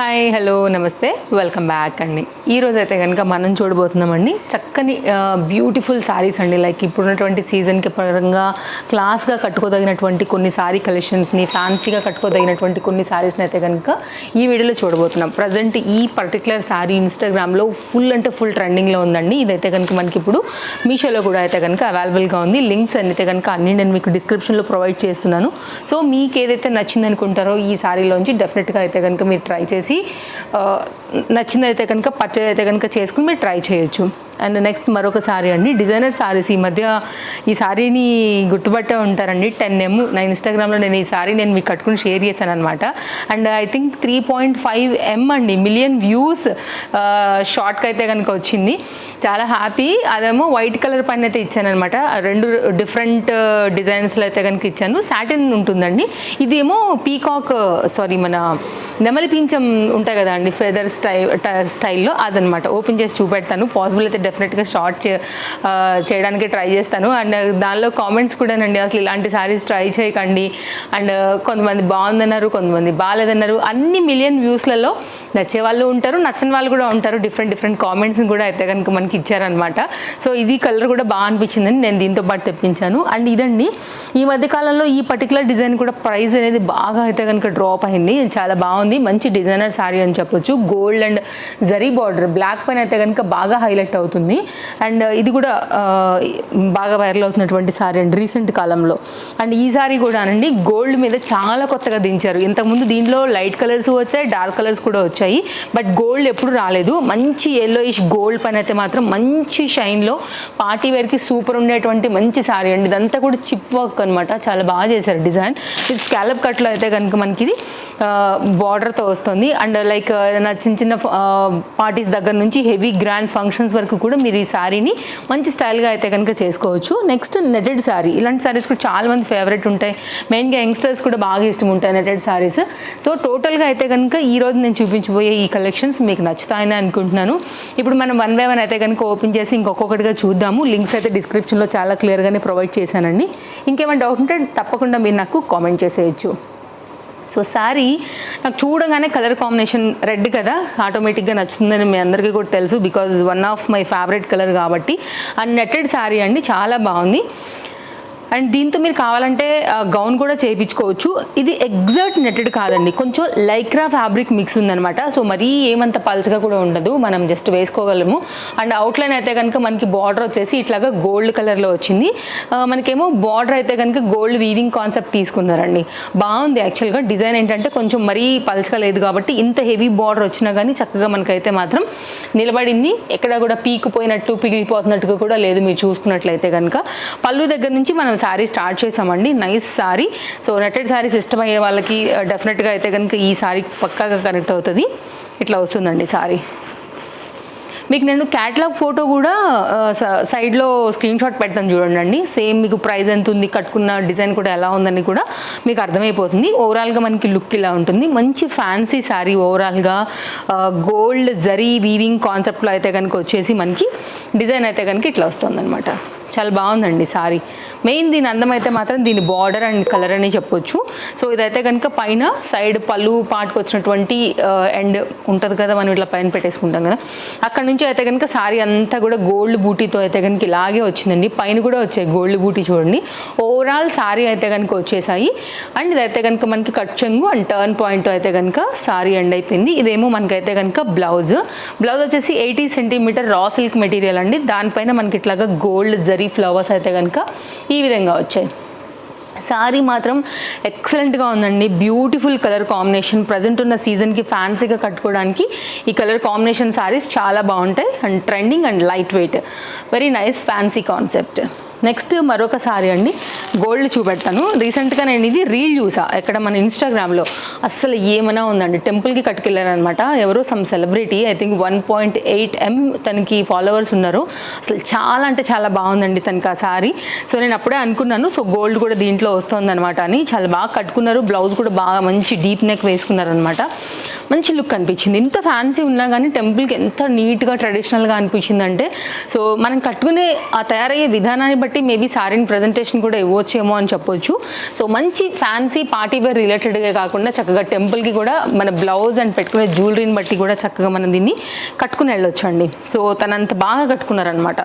Hi hello నమస్తే. Welcome back అండి. ఈరోజు అయితే కనుక మనం చూడబోతున్నామండి. చక్కని బ్యూటిఫుల్ శారీస్ అండి. లైక్ ఇప్పుడున్నటువంటి సీజన్కి పరంగా క్లాస్గా కట్టుకోదగినటువంటి కొన్ని శారీ కలెక్షన్స్ని ఫ్యాన్సీగా కట్టుకోదగినటువంటి కొన్ని శారీస్ని అయితే కనుక ఈ వీడియోలో చూడబోతున్నాం. ప్రజెంట్ ఈ పర్టికులర్ శారీ ఇన్స్టాగ్రామ్లో ఫుల్ అంటే ఫుల్ ట్రెండింగ్లో ఉందండి. ఇదైతే కనుక మనకి ఇప్పుడు మీషోలో కూడా అయితే కనుక అవైలబుల్గా ఉంది. లింక్స్ అయితే కనుక అన్ని నేను మీకు డిస్క్రిప్షన్లో ప్రొవైడ్ చేస్తున్నాను. సో మీకు ఏదైతే నచ్చింది అనుకుంటారో ఈ శారీలోంచి డెఫినెట్గా అయితే కనుక మీరు ట్రై చేసి చేసి నచ్చిందైతే కనుక పచ్చదైతే అయితే కనుక చేసుకుని మీరు ట్రై చేయొచ్చు. అండ్ నెక్స్ట్ మరొక సారీ అండి. డిజైనర్ సారీస్. ఈ మధ్య ఈ సారీని గుర్తుపట్టే ఉంటారండి. Ten M. నా ఇన్స్టాగ్రామ్లో నేను ఈ సారీ నేను మీకు కట్టుకుని షేర్ చేశాను అనమాట and I think three point five M అండి. మిలియన్ వ్యూస్ షార్ట్కి అయితే కనుక వచ్చింది. చాలా హ్యాపీ. అదేమో వైట్ కలర్ పైన అయితే ఇచ్చాను అనమాట రెండు డిఫరెంట్ డిజైన్స్లో అయితే కనుక ఇచ్చాను. సాటిన్ ఉంటుందండి. ఇదేమో పీకాక్ సారీ మన నెమలి పించం ఉంటాయి కదా అండి. ఫెదర్ స్టై స్టైల్లో అదనమాట ఓపెన్ చేసి చూపెడతాను. పాసిబుల్ అయితే డెఫినెట్గా షార్ట్ చేయడానికి ట్రై చేస్తాను. అండ్ దానిలో కామెంట్స్ కూడానండి అసలు ఇలాంటి శారీస్ ట్రై చేయకండి. అండ్ కొంతమంది బాగుందన్నారు కొంతమంది బాగాలేదన్నారు అన్ని మిలియన్ వ్యూస్లలో నచ్చే వాళ్ళు ఉంటారు నచ్చని వాళ్ళు కూడా ఉంటారు. డిఫరెంట్ డిఫరెంట్ కామెంట్స్ని కూడా అయితే కనుక మనకి ఇచ్చారనమాట సో ఇది కలర్ కూడా బాగా అనిపించిందని నేను దీంతో పాటు తెప్పించాను. అండ్ ఇదండి ఈ మధ్య కాలంలో ఈ పర్టికులర్ డిజైన్ కూడా ప్రైస్ అనేది బాగా అయితే కనుక డ్రాప్ అయింది. చాలా బాగుంది. మంచి డిజైనర్ శారీ అని చెప్పొచ్చు. Gold and zari border black పైన అయితే కనుక బాగా హైలైట్ అవుతుంది. అండ్ ఇది కూడా బాగా వైరల్ అవుతున్నటువంటి శారీ అండి రీసెంట్ కాలంలో. అండ్ ఈ శారీ కూడా అండి గోల్డ్ మీద చాలా కొత్తగా దించారు. ఇంతకుముందు దీంట్లో లైట్ కలర్స్ వచ్చాయి డార్క్ కలర్స్ కూడా వచ్చాయి. బట్ గోల్డ్ ఎప్పుడు రాలేదు. మంచి ఎల్లోయిష్ గోల్డ్ పని అయితే మాత్రం మంచి షైన్లో పార్టీ వేర్కి సూపర్ ఉండేటువంటి మంచి శారీ అండి. ఇదంతా కూడా చిప్ వర్క్ అనమాట చాలా బాగా చేశారు డిజైన్ ఇది స్కాలప్ కట్లో అయితే కనుక మనకి ఇది బార్డర్తో వస్తుంది. అండ్ లైక్ uh, uh, ఏదైనా చిన్న చిన్న పార్టీస్ దగ్గర నుంచి హెవీ గ్రాండ్ ఫంక్షన్స్ వరకు కూడా మీరు ఈ శారీని మంచి స్టైల్గా అయితే కనుక చేసుకోవచ్చు. నెక్స్ట్ నెటెడ్ శారీ ఇలాంటి శారీస్ కూడా చాలా మంది ఫేవరెట్ ఉంటాయి. మెయిన్గా యంగ్స్టర్స్ కూడా బాగా ఇష్టం ఉంటాయి నెటెడ్ శారీస్ సో టోటల్గా అయితే కనుక ఈ రోజు నేను చూపించబోయే ఈ కలెక్షన్స్ మీకు నచ్చుతాయని అనుకుంటున్నాను. ఇప్పుడు మనం వన్ బై వన్ అయితే కనుక ఓపెన్ చేసి ఇంకొకటిగా చూద్దాము. లింక్స్ అయితే డిస్క్రిప్షన్లో చాలా క్లియర్గానే ప్రొవైడ్ చేశానండి. ఇంకేమైనా డౌట్ ఉంటే తప్పకుండా మీరు నాకు కామెంట్ చేసేయచ్చు. సో శారీ నాకు చూడగానే కలర్ కాంబినేషన్ రెడ్ కదా ఆటోమేటిక్గా నచ్చుతుందని మీ అందరికీ కూడా తెలుసు because one of my favourite colour కాబట్టి. అండ్ నెట్టెడ్ శారీ అండి చాలా బాగుంది. అండ్ దీంతో మీరు కావాలంటే గౌన్ కూడా చేయించుకోవచ్చు. ఇది ఎగ్జాక్ట్ నెట్టెడ్ కాదండి. కొంచెం లైక్రా ఫ్యాబ్రిక్ మిక్స్ ఉందనమాట సో మరీ ఏమంత పల్చగా కూడా ఉండదు. మనం జస్ట్ వేసుకోగలము. అండ్ అవుట్లైన్ అయితే కనుక మనకి బార్డర్ వచ్చేసి ఇట్లాగా గోల్డ్ కలర్లో వచ్చింది. మనకేమో బార్డర్ అయితే కనుక గోల్డ్ వీవింగ్ కాన్సెప్ట్ తీసుకున్నారండి. బాగుంది యాక్చువల్గా డిజైన్ ఏంటంటే కొంచెం మరీ పల్చగా లేదు కాబట్టి ఇంత హెవీ బార్డర్ వచ్చినా కానీ చక్కగా మనకైతే మాత్రం నిలబడింది. ఎక్కడ కూడా పీకిపోయినట్టు పిగిలిపోతున్నట్టుగా కూడా లేదు మీరు చూసుకున్నట్లయితే కనుక పళ్ళు దగ్గర నుంచి మనం శారీ స్టార్ట్ చేసామండి. Nice sari so netted saris ఇష్టమయ్యే వాళ్ళకి uh, డెఫినెట్గా అయితే కనుక ఈ శారీ పక్కాగా కనెక్ట్ అవుతుంది. ఇట్లా వస్తుందండి శారీ మీకు నేను క్యాటలాగ్ ఫోటో కూడా సైడ్లో స్క్రీన్ షాట్ పెడతాను చూడండి సేమ్ మీకు ప్రైస్ ఎంత ఉంది కట్టుకున్న డిజైన్ కూడా ఎలా ఉందని కూడా మీకు అర్థమైపోతుంది. ఓవరాల్గా మనకి లుక్ ఇలా ఉంటుంది. మంచి ఫ్యాన్సీ శారీ ఓవరాల్గా గోల్డ్ జరీ వీవింగ్ కాన్సెప్ట్లో అయితే కనుక వచ్చేసి మనకి డిజైన్ అయితే కనుక ఇట్లా వస్తుందన్నమాట. చాలా బాగుందండి సారీ. మెయిన్ దీని అందం అయితే మాత్రం దీని బార్డర్ అండ్ కలర్ అని చెప్పొచ్చు. సో ఇదైతే కనుక పైన సైడ్ పళ్ళు పాటుకు వచ్చినటువంటి uh, ఎండ్ ఉంటుంది కదా మనం ఇట్లా పైన పెట్టేసుకుంటాం కదా. అక్కడ నుంచి అయితే కనుక సారీ అంతా కూడా గోల్డ్ బూటీతో అయితే కనుక ఇలాగే వచ్చిందండి. పైన కూడా వచ్చాయి గోల్డ్ బూటీ చూడండి. ఓవరాల్ సారీ అయితే కనుక వచ్చేసాయి. అండ్ ఇదైతే కనుక మనకి కట్ చెంగు అండ్ టర్న్ పాయింట్ అయితే కనుక సారీ ఎండ్ అయిపోయింది. ఇదేమో మనకైతే కనుక బ్లౌజ్ బ్లౌజ్ వచ్చేసి eighty centimetre raw silk material అండి. దానిపైన మనకి ఇట్లాగా గోల్డ్ జరి ఫ్లవర్స్ అయితే కనుక ఈ విధంగా వచ్చాయి. సారీ మాత్రం ఎక్సలెంట్గా ఉందండి. బ్యూటిఫుల్ కలర్ కాంబినేషన్ ప్రజెంట్ ఉన్న సీజన్కి ఫ్యాన్సీగా కట్టుకోవడానికి ఈ కలర్ కాంబినేషన్ సారీస్ చాలా బాగుంటాయి. And trending and light weight very nice fancy concept next మరొక సారీ అండి. గోల్డ్ చూపెడతాను. రీసెంట్గా నేను ఇది రీల్ చూసా. ఎక్కడ మన ఇన్స్టాగ్రామ్లో అస్సలు ఏమైనా ఉందండి. టెంపుల్కి కట్టుకెళ్ళారనమాట. ఎవరో some celebrity I think one point eight M తనకి ఫాలోవర్స్ ఉన్నారు. అసలు చాలా అంటే చాలా బాగుందండి తనకి ఆ సారీ. సో నేను అప్పుడే అనుకున్నాను సో గోల్డ్ కూడా దీంట్లో వస్తుంది అని. చాలా బాగా కట్టుకున్నారు. బ్లౌజ్ కూడా బాగా మంచి డీప్ నెక్ వేసుకున్నారు అనమాట మంచి లుక్ అనిపించింది. ఇంత ఫ్యాన్సీ ఉన్నా కానీ టెంపుల్కి ఎంత నీట్గా ట్రెడిషనల్గా అనిపించింది అంటే సో మనం కట్టుకునే ఆ తయారయ్యే విధానాన్ని బట్టి మేబీ సారీని ప్రజెంటేషన్ కూడా ఇవ్వచ్చేమో అని చెప్పొచ్చు. సో మంచి ఫ్యాన్సీ పార్టీ వేర్ రిలేటెడ్గా కాకుండా చక్కగా టెంపుల్కి కూడా మన బ్లౌజ్ అండ్ పెట్టుకునే జ్యువెలరీని బట్టి కూడా చక్కగా మనం దీన్ని కట్టుకుని వెళ్ళొచ్చు అండి సో తనంత బాగా కట్టుకున్నారనమాట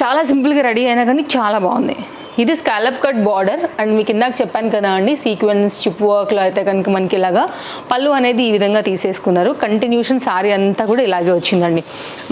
చాలా సింపుల్గా రెడీ అయినా కానీ చాలా బాగుంది. ఇది స్కాలప్ కట్ బార్డర్ అండ్ మీకు ఇందాక చెప్పాను కదా అండి సీక్వెన్స్ చిప్ వర్క్లో అయితే కనుక మనకి ఇలాగా పళ్ళు అనేది ఈ విధంగా తీసేసుకున్నారు. కంటిన్యూషన్ సారీ అంతా కూడా ఇలాగే వచ్చిందండి.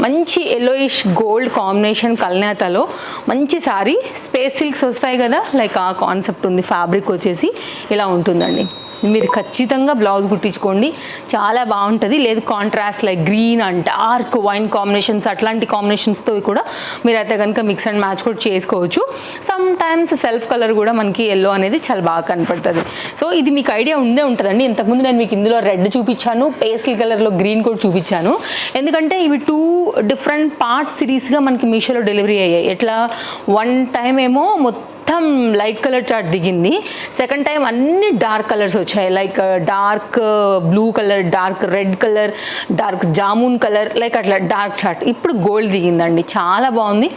మంచి ఎల్లోయిష్ గోల్డ్ కాంబినేషన్ కల్నేతలో మంచి సారీ స్పేస్ సిల్క్స్ వస్తాయి కదా లైక్ ఆ కాన్సెప్ట్ ఉంది ఫ్యాబ్రిక్ వచ్చేసి ఇలా ఉంటుందండి. మీరు ఖచ్చితంగా బ్లౌజ్ కుట్టించుకోండి. చాలా బాగుంటుంది. లేదు contrast like green and dark wine combinations అట్లాంటి కాంబినేషన్స్తో కూడా మీరు అయితే కనుక మిక్స్ అండ్ మ్యాచ్ కూడా చేసుకోవచ్చు. సమ్ టైమ్స్ సెల్ఫ్ కలర్ కూడా మనకి ఎల్లో అనేది చాలా బాగా కనపడుతుంది. సో ఇది మీకు ఐడియా ఉండే ఉంటుందండి. ఇంతకుముందు నేను మీకు ఇందులో రెడ్ చూపించాను పేస్టల్ కలర్లో గ్రీన్ కూడా చూపించాను. ఎందుకంటే ఇవి టూ డిఫరెంట్ పార్ట్ సిరీస్గా మనకి మీషోలో డెలివరీ అయ్యాయి. ఎట్లా? వన్ టైం ఏమో మొత్తం మొత్తం లైట్ కలర్ చార్ట్ దిగింది. సెకండ్ టైం అన్ని డార్క్ కలర్స్ వచ్చాయి. Like dark blue colour dark red colour dark jamun colour like అట్లా డార్క్ చార్ట్. ఇప్పుడు గోల్డ్ దిగిందండి. చాలా బాగుంది.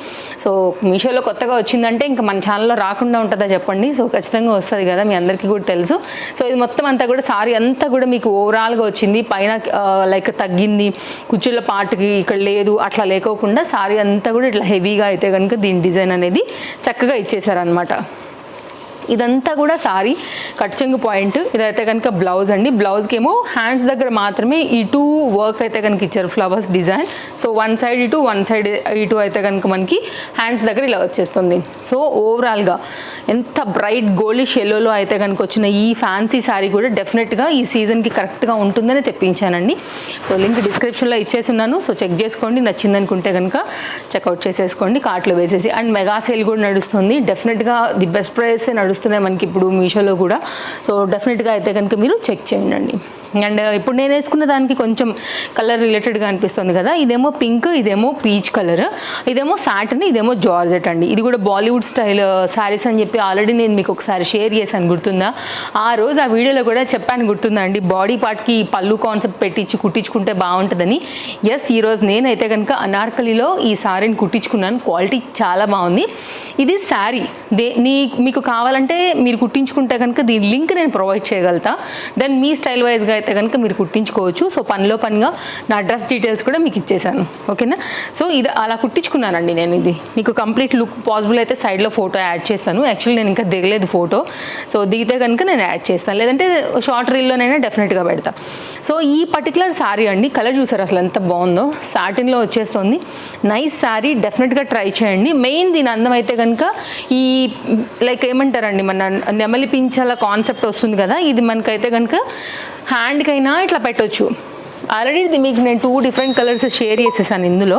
సో మీషోలో కొత్తగా వచ్చిందంటే ఇంకా మన ఛానల్లో రాకుండా ఉంటుందా చెప్పండి. సో ఖచ్చితంగా వస్తుంది కదా మీ అందరికీ కూడా తెలుసు. సో ఇది మొత్తం అంతా కూడా సారీ అంతా కూడా మీకు ఓవరాల్గా వచ్చింది. పైన uh, లైక్ తగ్గింది. కుచ్చుల పాటకి ఇక్కడ లేదు. అట్లా లేకోకుండా సారీ అంతా కూడా ఇట్లా హెవీగా అయితే కనుక దీని డిజైన్ అనేది చక్కగా ఇచ్చేసారనమాట అనమాట ఇదంతా కూడా సారీ కట్చెంగు పాయింట్. ఇదైతే కనుక బ్లౌజ్ అండి. బ్లౌజ్కి ఏమో హ్యాండ్స్ దగ్గర మాత్రమే ఇటు వర్క్ అయితే కనుక ఇచ్చారు flowers design. So one side ఇటు వన్ సైడ్ ఇటు అయితే కనుక మనకి హ్యాండ్స్ దగ్గర ఇలా వచ్చేస్తుంది. సో ఓవరాల్గా ఎంత బ్రైట్ గోల్డిష్ ఎల్లోలో అయితే కనుక వచ్చిన ఈ ఫ్యాన్సీ శారీ కూడా డెఫినెట్గా ఈ సీజన్కి కరెక్ట్గా ఉంటుందని తెప్పించానండి. సో లింక్ డిస్క్రిప్షన్లో ఇచ్చేసి ఉన్నాను సో చెక్ చేసుకోండి. నచ్చిందనుకుంటే కనుక చెక్అవుట్ చేసేసుకోండి. కార్ట్లో వేసేసి అండ్ మెగా సేల్ కూడా నడుస్తుంది. డెఫినెట్గా ది బెస్ట్ ప్రైస్ నడుస్తుంది. నడుస్తున్నాయి మనకి ఇప్పుడు మీషోలో కూడా. సో డెఫినెట్గా అయితే కనుక మీరు చెక్ చేయండి. అండ్ ఇప్పుడు నేను వేసుకున్న దానికి కొంచెం కలర్ రిలేటెడ్గా అనిపిస్తుంది కదా. ఇదేమో పింక్ ఇదేమో పీచ్ కలర్ ఇదేమో సాటన్ ఇదేమో జార్జెట్ అండి. ఇది కూడా బాలీవుడ్ స్టైల్ శారీస్ అని చెప్పి ఆల్రెడీ నేను మీకు ఒకసారి షేర్ చేశాను గుర్తుందా? ఆ రోజు ఆ వీడియోలో కూడా చెప్పాను గుర్తుందా అండి? బాడీ పార్ట్కి పళ్ళు కాన్సెప్ట్ పెట్టించి కుట్టించుకుంటే బాగుంటుందని. ఎస్ ఈరోజు నేనైతే కనుక అనార్కలిలో ఈ శారీని కుట్టించుకున్నాను. క్వాలిటీ చాలా బాగుంది. ఇది శారీ దే నీ మీకు కావాలంటే మీరు కుట్టించుకుంటే కనుక దీని లింక్ నేను ప్రొవైడ్ చేయగలుగుతా. దెన్ మీ స్టైల్ వైజ్గా అయితే కనుక మీరు కుట్టించుకోవచ్చు. సో పనిలో పనిగా నా డ్రెస్ డీటెయిల్స్ కూడా మీకు ఇచ్చేసాను. ఓకేనా? సో ఇది అలా కుట్టించుకున్నానండి నేను ఇది. మీకు కంప్లీట్ లుక్ పాసిబుల్ అయితే సైడ్లో ఫోటో యాడ్ చేస్తాను. యాక్చువల్లీ నేను ఇంకా దిగలేదు ఫోటో సో దిగితే కనుక నేను యాడ్ చేస్తాను. లేదంటే షార్ట్ రీల్లోనైనా డెఫినెట్గా పెడతా. సో ఈ పర్టికులర్ శారీ అండి కలర్ చూసారు అసలు ఎంత బాగుందో? సాటిన్లో వచ్చేస్తుంది. నైస్ శారీ డెఫినెట్గా ట్రై చేయండి. మెయిన్ దీని అందం అయితే కనుక ఈ లైక్ ఏమంటారండి మన నెమలి పించాల కాన్సెప్ట్ వస్తుంది కదా? ఇది మనకైతే కనుక హ్యాండ్కైనా ఇట్లా పెట్టొచ్చు. ఆల్రెడీ మీకు నేను టూ డిఫరెంట్ కలర్స్ షేర్ చేసేసాను ఇందులో.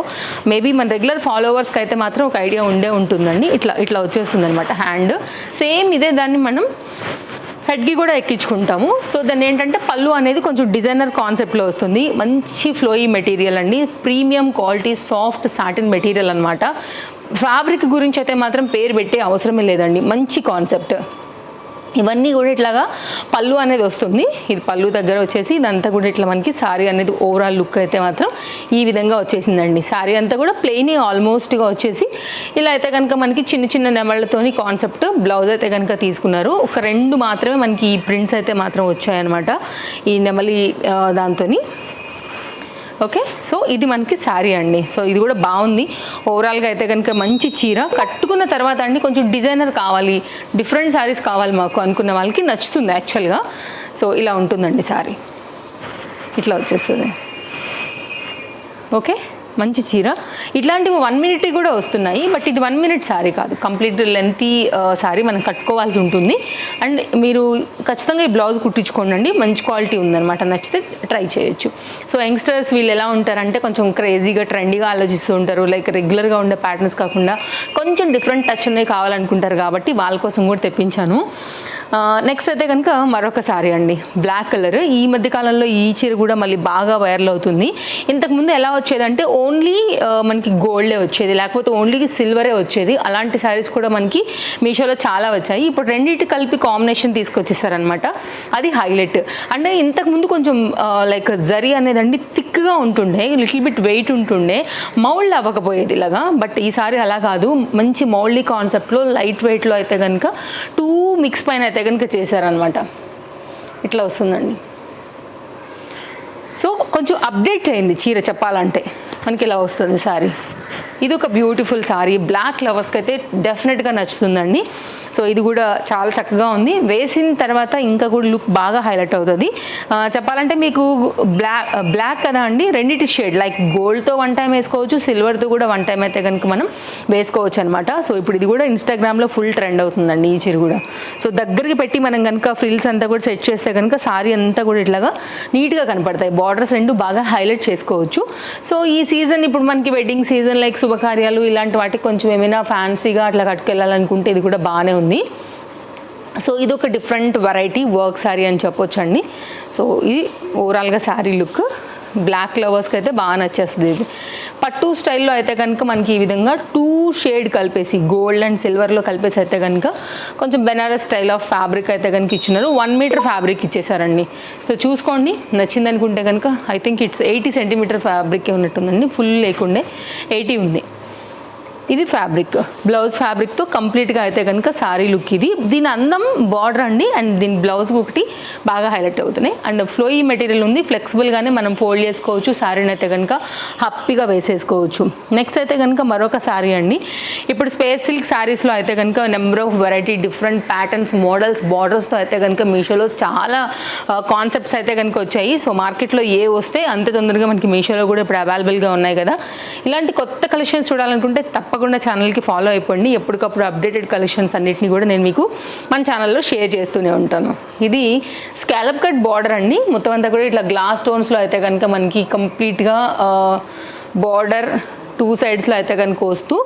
మేబీ మన రెగ్యులర్ ఫాలోవర్స్కి అయితే మాత్రం ఒక ఐడియా ఉండే ఉంటుందండి. ఇట్లా ఇట్లా వచ్చేస్తుంది అనమాట హ్యాండ్ సేమ్ ఇదే దాన్ని మనం హెడ్కి కూడా ఎక్కించుకుంటాము. సో దాన్ని ఏంటంటే పళ్ళు అనేది కొంచెం డిజైనర్ కాన్సెప్ట్లో వస్తుంది. మంచి ఫ్లోయీ మెటీరియల్ అండి. Premium quality soft satin material అనమాట ఫ్యాబ్రిక్ గురించి అయితే మాత్రం పేరు పెట్టే అవసరమే లేదండి. మంచి కాన్సెప్ట్ ఇవన్నీ కూడా ఇట్లాగా పళ్ళు అనేది వస్తుంది. ఇది పళ్ళు దగ్గర వచ్చేసి ఇదంతా కూడా ఇట్లా మనకి శారీ అనేది ఓవరాల్ లుక్ అయితే మాత్రం ఈ విధంగా వచ్చేసిందండి. శారీ అంతా కూడా ప్లెయిన్ ఆల్మోస్ట్గా వచ్చేసి ఇలా అయితే కనుక మనకి చిన్న చిన్న నెమళ్ళతోని కాన్సెప్ట్ బ్లౌజ్ అయితే కనుక తీసుకున్నారు. ఒక రెండు మాత్రమే మనకి ఈ ప్రింట్స్ అయితే మాత్రం వచ్చాయన్నమాట. ఈ నెమలి దాంతో దాంతోని. ఓకే? సో ఇది మనకి శారీ అండి. సో ఇది కూడా బాగుంది. ఓవరాల్గా అయితే కనుక మంచి చీర. కట్టుకున్న తర్వాత అండి కొంచెం డిజైనర్ కావాలి. డిఫరెంట్ శారీస్ కావాలి మాకు అనుకున్న వాళ్ళకి నచ్చుతుంది యాక్చువల్గా సో ఇలా ఉంటుందండి శారీ. ఇట్లా వచ్చేస్తుంది. ఓకే? మంచి చీర. ఇట్లాంటివి వన్ మినిట్ కూడా వస్తున్నాయి. బట్ ఇది వన్ మినిట్ శారీ కాదు. కంప్లీట్ లెంతీ శారీ మనం కట్టుకోవాల్సి ఉంటుంది. అండ్ మీరు ఖచ్చితంగా ఈ బ్లౌజ్ కుట్టించుకోండి మంచి క్వాలిటీ ఉందన్నమాట. నచ్చితే ట్రై చేయొచ్చు. సో యంగ్స్టర్స్ వీళ్ళు ఎలా ఉంటారంటే కొంచెం క్రేజీగా ట్రెండీగా ఆలోచిస్తూ ఉంటారు. లైక్ రెగ్యులర్గా ఉండే ప్యాటర్న్స్ కాకుండా కొంచెం డిఫరెంట్ టచ్ ఉన్నాయి కావాలనుకుంటారు కాబట్టి వాళ్ళ కోసం కూడా తెప్పించాను. నెక్స్ట్ అయితే కనుక మరొక సారీ అండి. బ్లాక్ కలర్ ఈ మధ్య కాలంలో ఈ చీర కూడా మళ్ళీ బాగా వైరల్ అవుతుంది. ఇంతకుముందు ఎలా వచ్చేదంటే ఓన్లీ మనకి గోల్డే వచ్చేది. లేకపోతే ఓన్లీ సిల్వరే వచ్చేది. అలాంటి శారీస్ కూడా మనకి మీషోలో చాలా వచ్చాయి. ఇప్పుడు రెండింటి కలిపి కాంబినేషన్ తీసుకొచ్చేసారనమాట అది హైలైట్ అంటే ఇంతకుముందు కొంచెం లైక్ జరీ అనేదండి థిక్గా ఉంటుండే లిటిల్ బిట్ వెయిట్ ఉంటుండే. మౌల్డ్ అవ్వకపోయేది ఇలాగా. బట్ ఈసారి అలా కాదు. మంచి మౌల్డీ కాన్సెప్ట్లో లైట్ వెయిట్లో అయితే కనుక టూ మిక్స్ పైన అయితే కనుక చేశారనమాట. ఇట్లా వస్తుందండి. సో కొంచెం అప్డేట్ అయింది చీర చెప్పాలంటే. మనకి ఇలా వస్తుంది సారీ. ఇది ఒక బ్యూటిఫుల్ సారీ. బ్లాక్ లవర్స్కి అయితే డెఫినెట్గా నచ్చుతుందండి. సో ఇది కూడా చాలా చక్కగా ఉంది. వేసిన తర్వాత ఇంకా కూడా లుక్ బాగా హైలైట్ అవుతుంది. చెప్పాలంటే మీకు బ్లాక్ బ్లాక్ కదా అండి? రెండింటి షేడ్ లైక్ గోల్డ్తో వన్ టైం వేసుకోవచ్చు సిల్వర్తో కూడా వన్ టైం అయితే కనుక మనం వేసుకోవచ్చు అనమాట సో ఇప్పుడు ఇది కూడా ఇన్స్టాగ్రామ్లో ఫుల్ ట్రెండ్ అవుతుందండి ఈ చీర కూడా. సో దగ్గరికి పెట్టి మనం కనుక ఫ్రిల్స్ అంతా కూడా సెట్ చేస్తే కనుక సారీ అంతా కూడా ఇట్లాగా నీట్గా కనపడతాయి. బార్డర్స్ రెండు బాగా హైలైట్ చేసుకోవచ్చు. సో ఈ సీజన్ ఇప్పుడు మనకి వెడ్డింగ్ సీజన్ లైక్ శుభకార్యాలు ఇలాంటి వాటికి కొంచెం ఏమైనా ఫ్యాన్సీగా అట్లా కట్టుకెళ్ళాలనుకుంటే ఇది కూడా బాగానే ఉంది. సో ఇది ఒక డిఫరెంట్ వెరైటీ వర్క్ శారీ అని చెప్పొచ్చు అండి సో ఇది ఓవరాల్గా శారీ లుక్ బ్లాక్ లవర్స్కి అయితే బాగా నచ్చేస్తుంది ఇది. పట్టు స్టైల్లో అయితే కనుక మనకి ఈ విధంగా టూ షేడ్ కలిపేసి గోల్డ్ అండ్ సిల్వర్లో కలిపేసి అయితే కనుక కొంచెం బెనారస్ స్టైల్ ఆఫ్ ఫ్యాబ్రిక్ అయితే కనుక ఇచ్చినారు. వన్ మీటర్ ఫ్యాబ్రిక్ ఇచ్చేసారండి. సో చూసుకోండి. నచ్చింది అనుకుంటే కనుక I think it's eighty centimetre fabric ఉన్నట్టుందండి. Full లేకుండే. ఎయిటీ ఉంది. ఇది ఫ్యాబ్రిక్ బ్లౌజ్ ఫ్యాబ్రిక్తో కంప్లీట్గా అయితే కనుక సారీ లుక్ ఇది. దీని అందం బార్డర్ అండి అండ్ దీని బ్లౌజ్ ఒకటి బాగా హైలైట్ అవుతున్నాయి. అండ్ ఫ్లోయీ మెటీరియల్ ఉంది. ఫ్లెక్సిబుల్గానే మనం ఫోల్డ్ చేసుకోవచ్చు. శారీని అయితే కనుక హ్యాపీగా వేసేసుకోవచ్చు. నెక్స్ట్ అయితే కనుక మరొక శారీ అండి. ఇప్పుడు స్పేస్ సిల్క్ శారీస్లో అయితే కనుక number of variety different patterns models బార్డర్స్తో అయితే కనుక మీషోలో చాలా కాన్సెప్ట్స్ అయితే కనుక వచ్చాయి. సో మార్కెట్లో ఏ వస్తే అంత తొందరగా మనకి మీషోలో కూడా ఇప్పుడు అవైలబుల్గా ఉన్నాయి కదా. ఇలాంటి కొత్త కలెక్షన్స్ చూడాలనుకుంటే తప్పకుండా ఛానల్కి ఫాలో అయిపోండి. ఎప్పటికప్పుడు అప్డేటెడ్ కలెక్షన్స్ అన్నిటిని కూడా నేను మీకు మన ఛానల్లో షేర్ చేస్తూనే ఉంటాను. ఇది స్కాలప్ కట్ బార్డర్ అండి. మొత్తం అంతా కూడా ఇట్లా గ్లాస్ స్టోన్స్లో అయితే కనుక మనకి కంప్లీట్గా బార్డర్ టూ సైడ్స్లో అయితే కనుక వస్తూ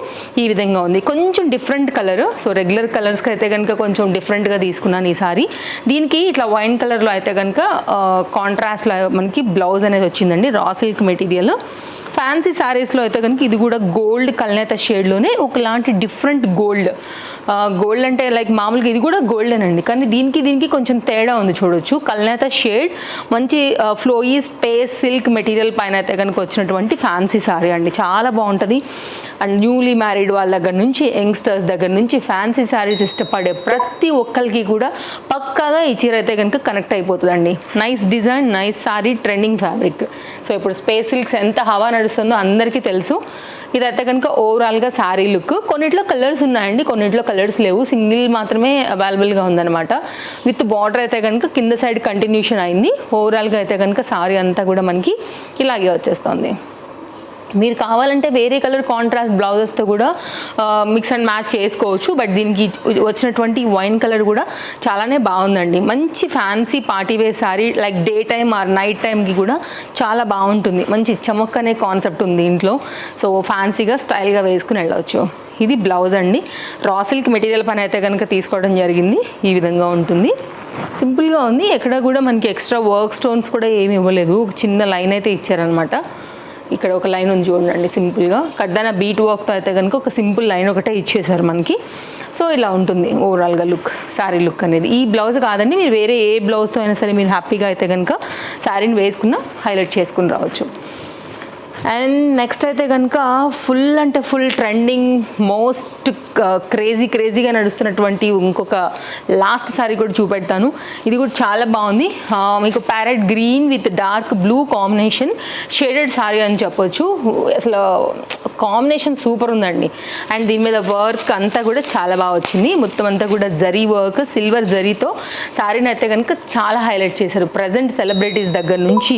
ఈ విధంగా ఉంది. కొంచెం డిఫరెంట్ కలర్ సో రెగ్యులర్ కలర్స్కి అయితే కనుక కొంచెం డిఫరెంట్గా తీసుకున్నాను ఈసారి. దీనికి ఇట్లా వైన్ కలర్లో అయితే కనుక కాంట్రాస్ట్లో మనకి బ్లౌజ్ అనేది వచ్చిందండి. రా సిల్క్ మెటీరియల్ ఫ్యాన్సీ శారీస్లో అయితే కనుక ఇది కూడా గోల్డ్ కల్నేత షేడ్లోనే ఒకలాంటి డిఫరెంట్ గోల్డ్ గోల్డ్ అంటే లైక్ మామూలుగా ఇది కూడా గోల్డెన్ కానీ దీనికి దీనికి కొంచెం తేడా ఉంది చూడొచ్చు. కల్నేత షేడ్ మంచి ఫ్లోయీ స్పేస్ సిల్క్ మెటీరియల్ పైన అయితే కనుక వచ్చినటువంటి ఫ్యాన్సీ సారీ అండి. చాలా బాగుంటుంది. అండ్ న్యూలీ మ్యారీడ్ వాళ్ళ దగ్గర నుంచి యంగ్స్టర్స్ దగ్గర నుంచి ఫ్యాన్సీ శారీస్ ఇష్టపడే ప్రతి ఒక్కరికి కూడా పక్కాగా ఈ చీర అయితే కనుక కనెక్ట్ అయిపోతుందండి. Nice design nice sari trending fabric so ఇప్పుడు స్పేస్ సిల్క్స్ ఎంత హవా నడుస్తుందో అందరికీ తెలుసు. ఇదైతే కనుక ఓవరాల్గా శారీ లుక్ కొన్నిట్లో కలర్స్ ఉన్నాయండి కొన్నిట్లో కలర్స్ లేవు. సింగిల్ మాత్రమే అవైలబుల్గా ఉందన్నమాట. విత్ బార్డర్ అయితే కనుక కింద సైడ్ కంటిన్యూషన్ అయింది. ఓవరాల్గా అయితే కనుక సారీ అంతా కూడా మనకి ఇలాగే వచ్చేస్తుంది. మీరు కావాలంటే వేరే కలర్ కాంట్రాస్ట్ బ్లౌజెస్తో కూడా మిక్స్ అండ్ మ్యాచ్ చేసుకోవచ్చు. బట్ దీనికి వచ్చినటువంటి వైన్ కలర్ కూడా చాలానే బాగుందండి. మంచి fancy party wear sari like day time or night టైంకి కూడా చాలా బాగుంటుంది. మంచి చమక్ అనే కాన్సెప్ట్ ఉంది ఇంట్లో. సో ఫ్యాన్సీగా స్టైల్గా వేసుకుని వెళ్ళవచ్చు ఇది బ్లౌజ్ అండి. రా సిల్క్ మెటీరియల్ పని అయితే కనుక తీసుకోవడం జరిగింది. ఈ విధంగా ఉంటుంది. సింపుల్గా ఉంది. ఎక్కడ కూడా మనకి ఎక్స్ట్రా వర్క్ స్టోన్స్ కూడా ఏమి ఇవ్వలేదు. ఒక చిన్న లైన్ అయితే ఇచ్చారనమాట ఇక్కడ ఒక లైన్ ఉంది చూడండి సింపుల్గా. కడ్డాన బీట్ వర్క్తో అయితే కనుక ఒక సింపుల్ లైన్ ఒకటే ఇచ్చేసారు మనకి. సో ఇలా ఉంటుంది ఓవరాల్గా లుక్ శారీ లుక్ అనేది. ఈ బ్లౌజ్ కాదండి మీరు వేరే ఏ బ్లౌజ్తో అయినా సరే మీరు హ్యాపీగా అయితే కనుక శారీని వేసుకున్న హైలైట్ చేసుకుని రావచ్చు. అండ్ నెక్స్ట్ అయితే కనుక ఫుల్ అంటే ఫుల్ ట్రెండింగ్ మోస్ట్ క్రేజీ క్రేజీగా నడుస్తున్నటువంటి ఇంకొక లాస్ట్ సారీ కూడా చూపెడతాను. ఇది కూడా చాలా బాగుంది. మీకు parrot green with dark blue combination shaded sari అని చెప్పొచ్చు. అసలు కాంబినేషన్ సూపర్ ఉందండి. అండ్ దీని మీద వర్క్ అంతా కూడా చాలా బాగా వచ్చింది. మొత్తం అంతా కూడా జరీ వర్క్ సిల్వర్ జరీతో సారీని అయితే కనుక చాలా హైలైట్ చేశారు. ప్రజెంట్ సెలబ్రిటీస్ దగ్గర నుంచి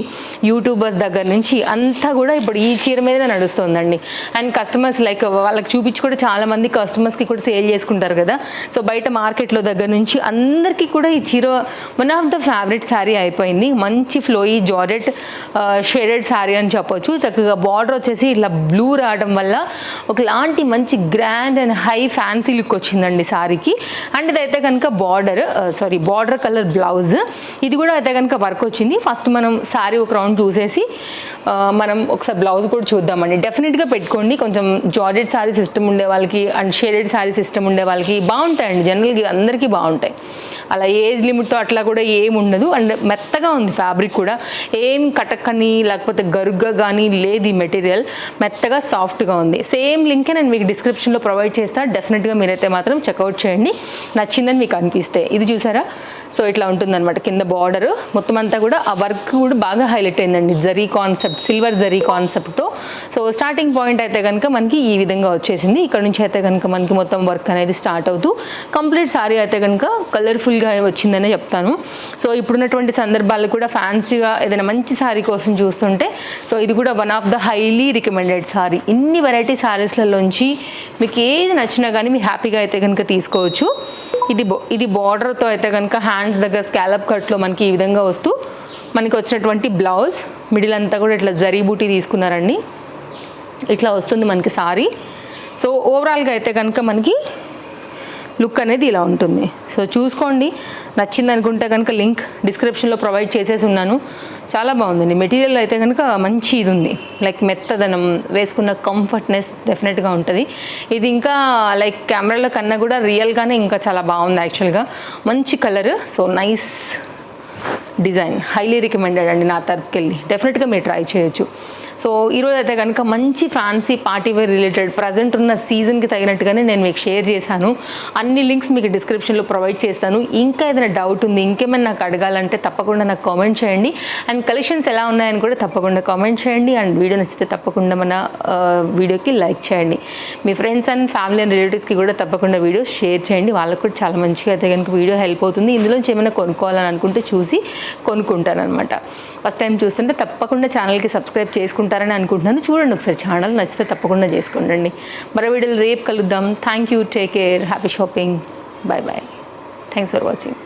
యూట్యూబర్స్ దగ్గర నుంచి అంతా కూడా ఇప్పుడు ఇప్పుడు ఈ చీర మీద నడుస్తుందండి. అండ్ కస్టమర్స్ లైక్ వాళ్ళకి చూపించి కూడా చాలా మంది కస్టమర్స్కి కూడా సేల్ చేసుకుంటారు కదా. సో బయట మార్కెట్లో దగ్గర నుంచి అందరికీ కూడా ఈ చీర one of the favourite sari అయిపోయింది. మంచి ఫ్లోయి జార్జెట్ షేడెడ్ శారీ అని చెప్పొచ్చు. చక్కగా బార్డర్ వచ్చేసి ఇట్లా బ్లూ రావడం వల్ల ఒకలాంటి మంచి grand and high fancy look వచ్చిందండి శారీకి అండ్ ఇదైతే కనుక border sari border colour blouse ఇది కూడా అయితే కనుక వర్క్ వచ్చింది. ఫస్ట్ మనం శారీ ఒక రౌండ్ చూసేసి uh, మనం ఒకసారి బ్లౌజ్ కూడా చూద్దామండి. డెఫినెట్గా పెట్టుకోండి. కొంచెం జార్జెడ్ శారీ సిస్టమ్ ఉండే వాళ్ళకి అండ్ షేడెడ్ శారీ సిస్టమ్ ఉండే వాళ్ళకి బాగుంటాయండి. జనరల్గా అందరికీ బాగుంటాయి. అలా ఏజ్ లిమిట్తో అట్లా కూడా ఏం ఉండదు. అండ్ మెత్తగా ఉంది ఫ్యాబ్రిక్ కూడా. ఏం కటకని లేకపోతే గరుగ్గా కానీ లేదు ఈ మెటీరియల్ మెత్తగా సాఫ్ట్గా ఉంది. సేమ్ లింకే నేను మీకు డిస్క్రిప్షన్లో ప్రొవైడ్ చేస్తా. డెఫినెట్గా మీరైతే మాత్రం చెక్అవుట్ చేయండి. నచ్చిందని మీకు అనిపిస్తే. ఇది చూసారా? సో ఇట్లా ఉంటుందన్నమాట. కింద బార్డర్ మొత్తం అంతా కూడా ఆ వర్క్ కూడా బాగా హైలైట్ అయిందండి. జరీ కాన్సెప్ట్ సిల్వర్ జరీ కాన్సెప్ట్తో సో స్టార్టింగ్ పాయింట్ అయితే కనుక మనకి ఈ విధంగా వచ్చేసింది. ఇక్కడ నుంచి అయితే కనుక మనకి మొత్తం వర్క్ అనేది స్టార్ట్ అవుతూ కంప్లీట్ సారీ అయితే కనుక కలర్ఫుల్గా వచ్చిందనే చెప్తాను. సో ఇప్పుడున్నటువంటి సందర్భాల్లో కూడా ఫ్యాన్సీగా ఏదైనా మంచి సారీ కోసం చూస్తుంటే సో ఇది కూడా one of the highly recommended sari ఇన్ని వెరైటీ సారీస్లలోంచి మీకు ఏది నచ్చినా కానీ మీరు హ్యాపీగా అయితే కనుక తీసుకోవచ్చు. ఇది బో ఇది బార్డర్తో అయితే కనుక హ్యాండ్స్ దగ్గర స్కాలప్ కట్లో మనకి ఈ విధంగా వస్తూ మనకి వచ్చినటువంటి బ్లౌజ్ మిడిల్ అంతా కూడా ఇట్లా జరీ బూటీ తీసుకున్నారండి. ఇట్లా వస్తుంది మనకి సారీ. సో ఓవరాల్గా అయితే కనుక మనకి లుక్ అనేది ఇలా ఉంటుంది. సో చూసుకోండి. నచ్చింది అనుకుంటే కనుక లింక్ డిస్క్రిప్షన్లో ప్రొవైడ్ చేసేసి ఉన్నాను. చాలా బాగుందండి. మెటీరియల్ అయితే కనుక మంచి ఇది ఉంది లైక్ మెత్తదనం వేసుకున్న కంఫర్ట్నెస్ డెఫినెట్గా ఉంటుంది. ఇది ఇంకా లైక్ కెమెరాల కన్నా కూడా రియల్గానే ఇంకా చాలా బాగుంది యాక్చువల్గా. మంచి colour so nice design. Highly recommended అండి నా తరపుకి వెళ్ళి డెఫినెట్గా మీరు ట్రై చేయొచ్చు. సో ఈరోజు అయితే కనుక మంచి fancy party wear related present ఉన్న సీజన్కి తగినట్టుగానే నేను మీకు షేర్ చేశాను. అన్ని లింక్స్ మీకు డిస్క్రిప్షన్లో ప్రొవైడ్ చేస్తాను. ఇంకా ఏదైనా డౌట్ ఉంది ఇంకేమైనా నాకు అడగాలంటే తప్పకుండా నాకు కామెంట్ చేయండి. అండ్ కలెక్షన్స్ ఎలా ఉన్నాయని కూడా తప్పకుండా కామెంట్ చేయండి. అండ్ వీడియో నచ్చితే తప్పకుండా మన వీడియోకి లైక్ చేయండి. మీ ఫ్రెండ్స్ అండ్ ఫ్యామిలీ అండ్ రిలేటివ్స్కి కూడా తప్పకుండా వీడియో షేర్ చేయండి. వాళ్ళకు కూడా చాలా మంచిగా అయితే కనుక వీడియో హెల్ప్ అవుతుంది. ఇందులోంచి ఏమైనా కొనుక్కోవాలని అనుకుంటే చూసి కొనుక్కుంటాను అనమాట ఫస్ట్ టైం చూస్తుంటే తప్పకుండా ఛానల్కి సబ్స్క్రైబ్ చేసుకుంటాను ఉంటారని అనుకుంటున్నాను. చూడండి ఒకసారి ఛానల్ నచ్చితే తప్పకుండా చేసుకోండి మరో వీడియోలు రేపు కలుద్దాం. Thank you take care happy shopping bye bye thanks for watching